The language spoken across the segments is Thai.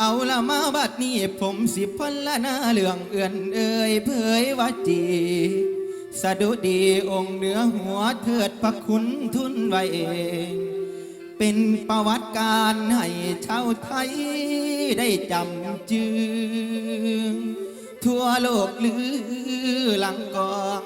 เอาละมาบัดนี้ผมสิพลละนาเรื่องเอื่อนเอ่ยเผยว่าจีสะดุดีองค์เหนือหัวเถิดพระคุณทุนไว้เอง เป็นประวัติการให้ชาวไทยได้จำจืงทั่วโลกลือหลังกอง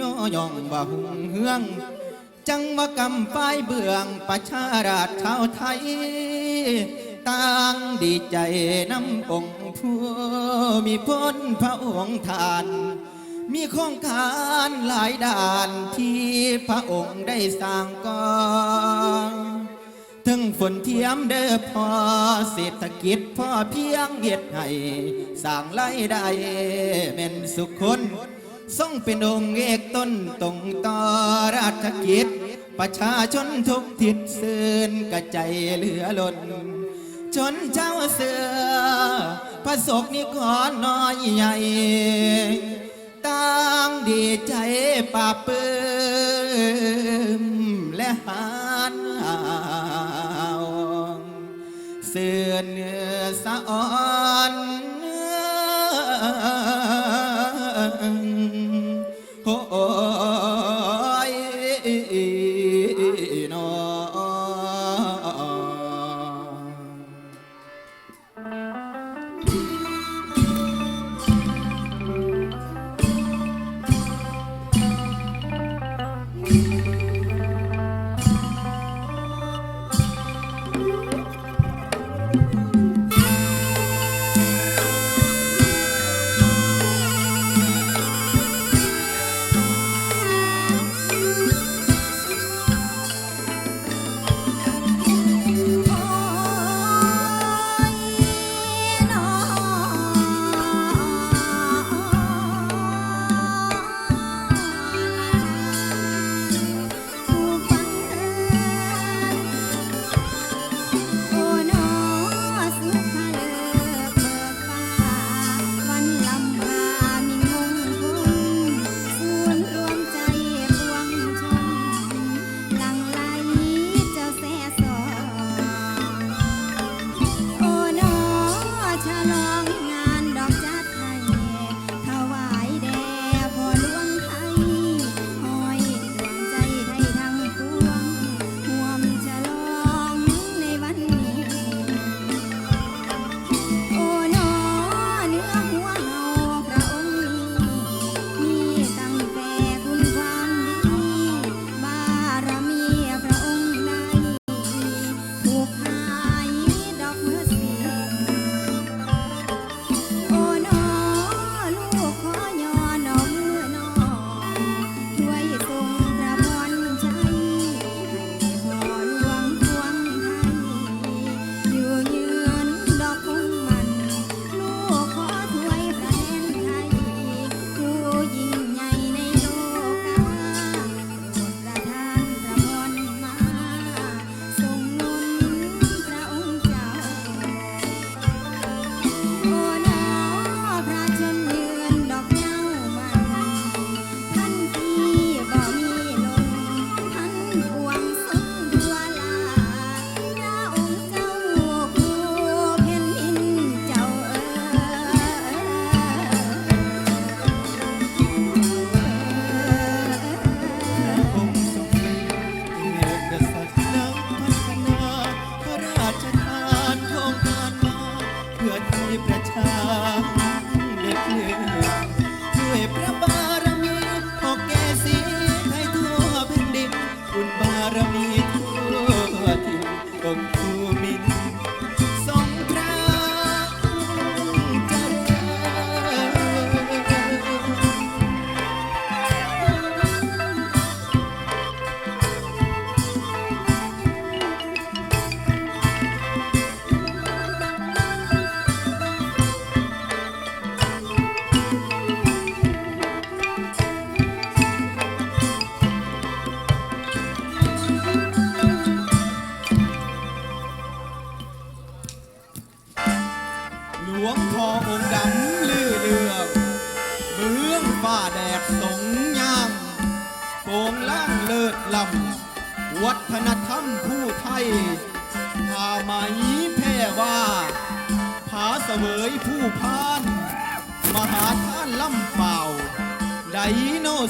ย่อย่องบ่หุงเฮือง จังว่ากำป้ายเบื้องประชาราชชาวไทย ต่างดีใจน้ำองค์ผู้มีพ้นพระองค์ทาน มีโครงการหลายด่านที่พระองค์ได้สร้างก่อนถึงฝนเทียมเด้อพอเศรษฐกิจพ่อเพียงเฮ็ดให้สร้างรายได้แม่นสุขคนทรงเป็นองค์เอกต้นตรงต่อราชกิจ ประชาชนทุกทิศสื่นกระใจเหลือล้น จนเจ้าเสือพระศกนิกรน้อยใหญ่ตั้งดีใจปราปื้มและหานเอาเสือเนื้อสะอ่อน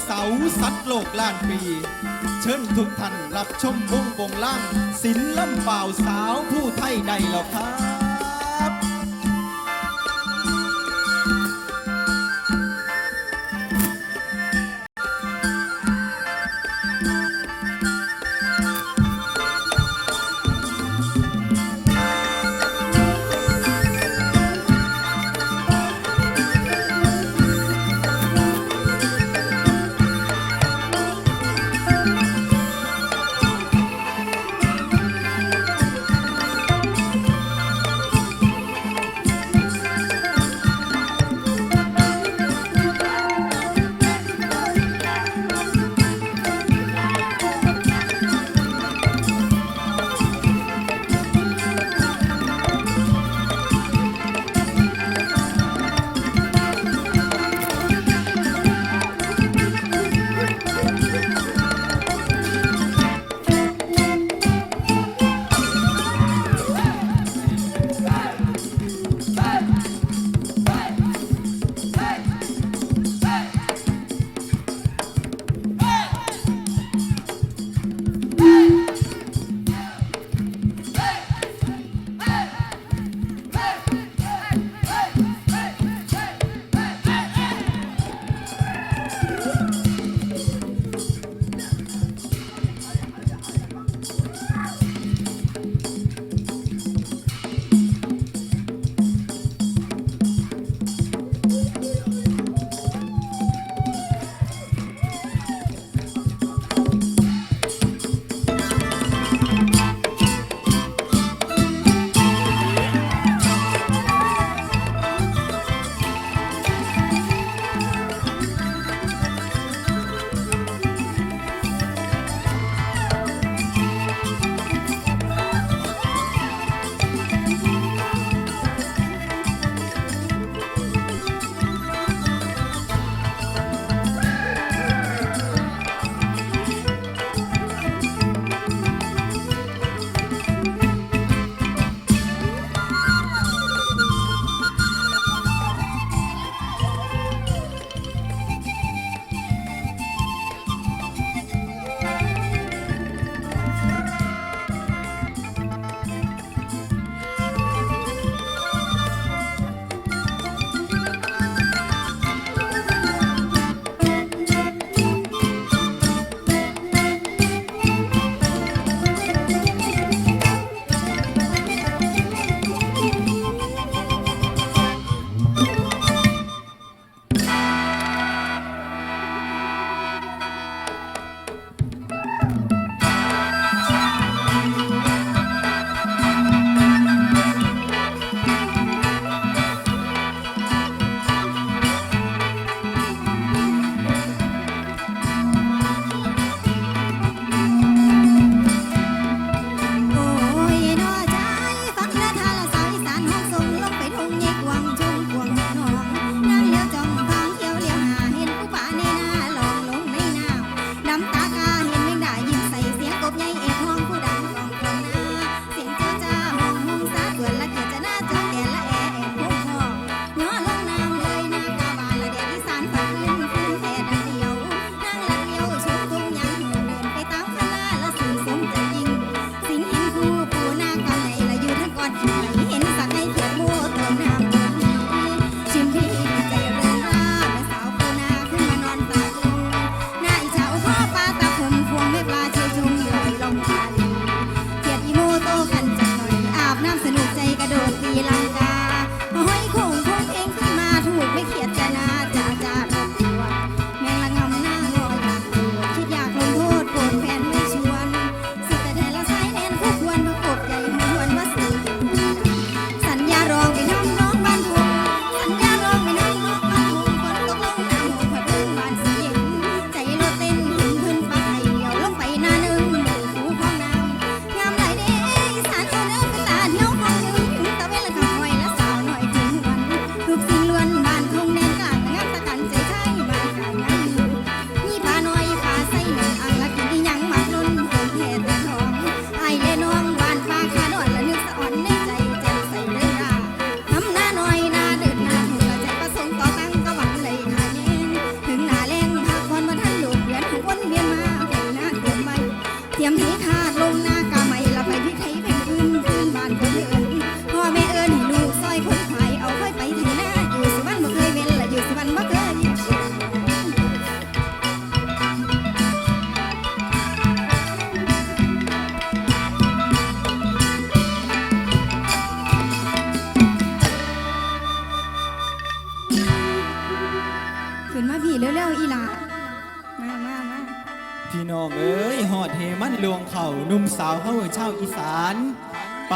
เสาสัตว์โลกล้านปี เชิญทุกท่านรับชมวงวงล่างศิลป์ล่ำเปล่าสาวผู้ไทยใดแล้วครับ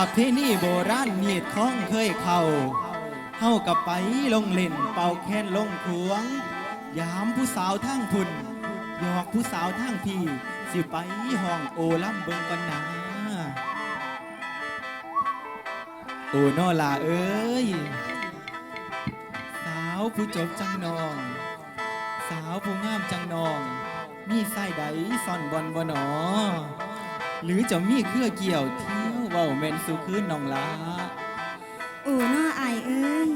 ประเพณีโบราณเนียดท้องเคยเข้าเฮากับไปลงเล่นเป่าแค้นลงขวง ยามผู้สาวทั้งพุ่นหยอกผู้สาวทั้งพี่สิไปห้องโอล่ำเบิงกันนาโอ้นอลาเอ้ย สาวผู้จบจังนอง สาวผู้งามจังนอง มีไส้ใดซ่อนบอนบ่หนอ หรือจะมีเครือเกี่ยวเที่ยว เว้าแม่นสุคืนน้องลาโอ้น้ออายเอ้ย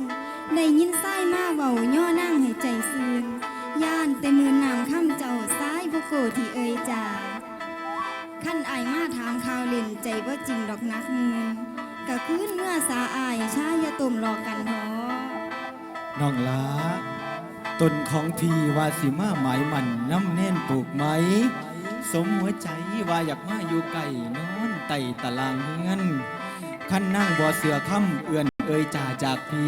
ได้ยินไส้มาเว้าย่อนั่งให้ใจซื่นย่านแต่มือนามค่ำเจ้าซ้ายบ่โกที่เอ่ยจ่าขั้นอายมาถามข่าวเล่นใจบ่จริงดอกนักมืนกะคืนเมื่อสาอายชายาตุ่มรอกันหอน้องลาต้นของพี่ว่าสิมาหมายมันน้ำแน่นปลูกไหม สมหัวใจว่าอยากมาอยู่ไก่นอน ไต่ตารางเงินขั้นนั่งบ่อเสือค่ำเอื่อนเอ่ยจ่าจากผี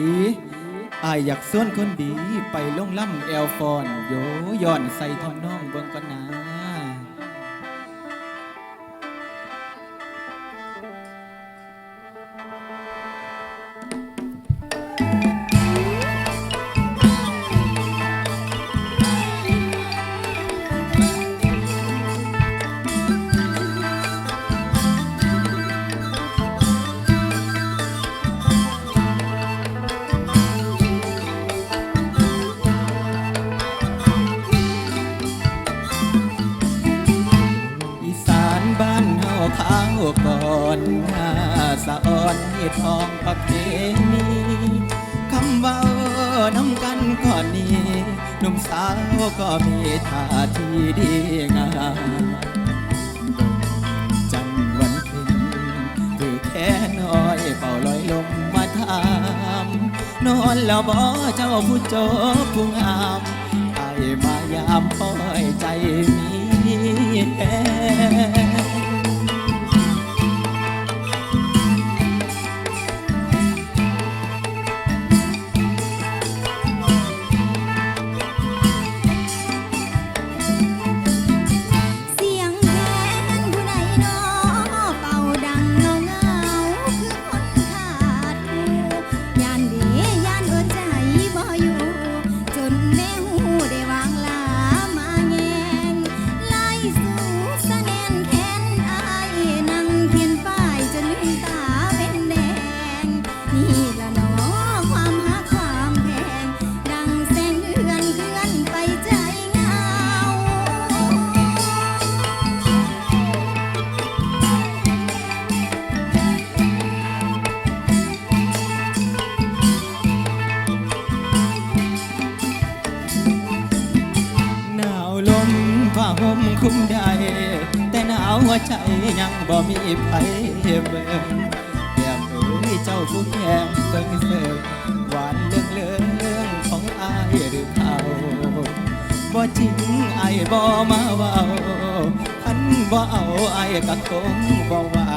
อายอยากส่วนคนดีไปลงล่ำแอลฟอนโยย้อนใส่ทอนน้องเบิ่งก่อนนา มีท่าทีดีงามจันวันเพ็ญคือแค่น้อยเป่าลอยลมมาถามนอนแล้วบ่เจ้าผู้จบผู้งามไอมายามพ่อยใจมีแฮ บ่มีไผเบิ่งแก้มเอ้ยเจ้าผู้แก้มเบิ่งเสิร์หวานเรื่องเรื่องของอายหรือเขาบ่จริงไอายบ่มาเว้าคันบ่เอาไอายก็คงบ่ว่า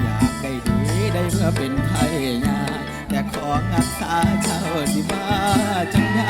อยากได้ดีได้เมื่อเป็นไทยยาแต่ของอักษาเจ้าสิมาจังได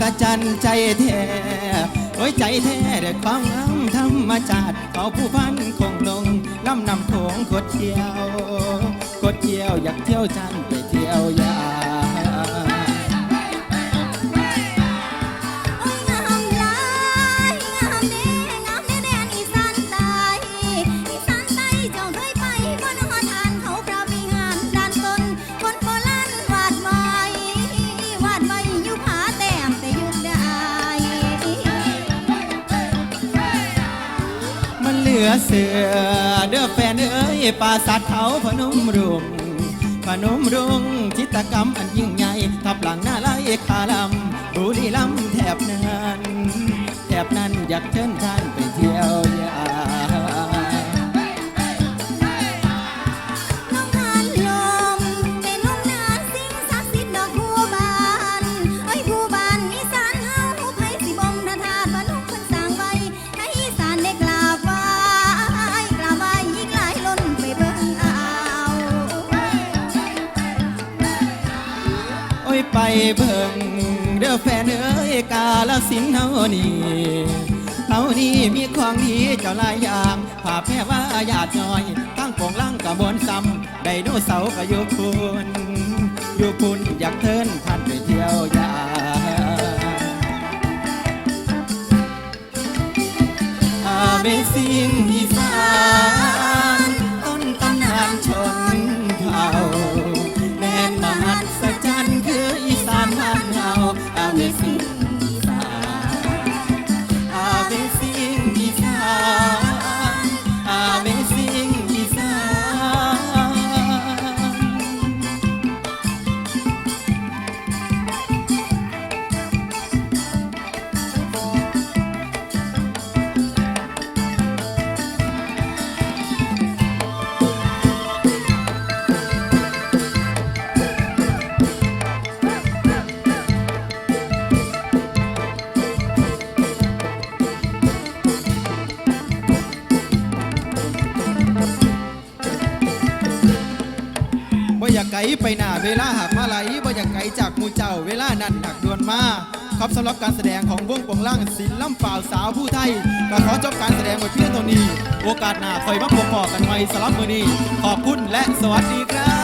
ศจรรย์ใจแท้โอ้ยใจแท้เด็ดความงามธรรมชาติเขาผู้พันคงลงลำนำโขงกดเที่ยวกดเที่ยวอยากเที่ยวจันไป ลือเสือ เด้อแฟนเอ้ยป่าสัตว์เขาพนมรุงพนมรุงจิตกรรมอันยิ่งใหญ่ทับหลังหน้าไล่คาลำบุรีลำแถบนั้นแถบนั้นอยากเชิญท่านไปเที่ยวยา เบิ่งเด้อแฟนเอ้ยกาลสินเฮานี่เฮานี่มีของดีเจ้าหลายอย่างภาพแม่ว่าญาติน้อยตั้งโปงล่างกะบวนซ้ำไดโนเสาร์ก็อยู่พุนอยู่พุนอยากเทินท่านไปเที่ยวยา Amazing อีสาน ไกลไปหน้าเวลาหากมาไหลบ่อยากไกลจากมูเจ้าเวลานั้นหนักดวนมาครับสำหรับการแสดงของวงปงล่างศิลป์ล่ำฝ่าวสาวผู้ไทยก็ขอจบการแสดงไว้เพียงเท่านี้ โอกาสหน้าคอยมาพบกันใหม่สำหรับมือนี้ ขอบคุณและสวัสดีครับ